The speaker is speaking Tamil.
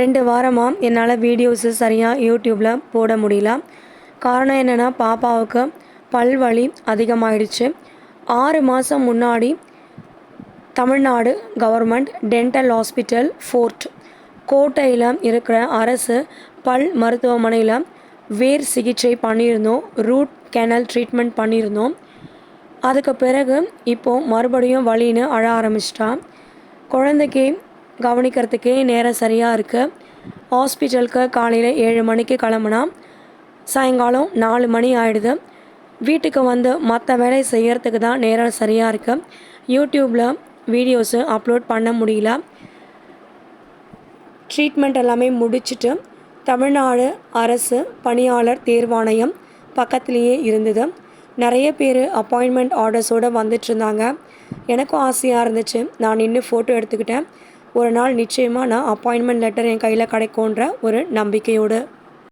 ரெண்டு வாரமாக என்னால் வீடியோஸு சரியாக யூடியூப்பில் போட முடியல. காரணம் என்னென்னா பாப்பாவுக்கு பல் வலி அதிகமாகிடுச்சு ஆறு மாதம் முன்னாடி Tamil Nadu government dental hospital fort கோட்டையில் இருக்கிற அரசு பல் மருத்துவமனையில் வேர் சிகிச்சை பண்ணியிருந்தோம். ரூட் கேனல் ட்ரீட்மெண்ட் பண்ணியிருந்தோம். அதுக்கு பிறகு இப்போது மறுபடியும் வலின்னு அழ ஆரம்பிச்சிட்டா. குழந்தைக்கு கவனிக்கிறதுக்கே நேரம் சரியாக இருக்குது ஹாஸ்பிட்டலுக்கு காலையில் ஏழு மணிக்கு கிளம்புனா சாயங்காலம் நாலு மணி ஆகிடுது வீட்டுக்கு வந்து மற்ற வேலை செய்கிறதுக்கு தான் நேரம் சரியாக இருக்குது யூடியூப்பில் வீடியோஸு அப்லோட் பண்ண முடியல. ட்ரீட்மெண்ட் எல்லாமே முடிச்சுட்டு தமிழ்நாடு அரசு பணியாளர் தேர்வாணையம் பக்கத்துலேயே இருந்தது. நிறைய பேர் அப்பாயின்மெண்ட் ஆர்டர்ஸோடு வந்துட்டு இருந்தாங்க. எனக்கும் ஆசையாக இருந்துச்சு. நான் நின்று ஃபோட்டோ எடுத்துக்கிட்டேன். ஒரு நாள் நிச்சயமாக நான் அப்பாயின்மெண்ட் லெட்டர் என் கையில் கிடைக்குன்ற ஒரு நம்பிக்கையோடு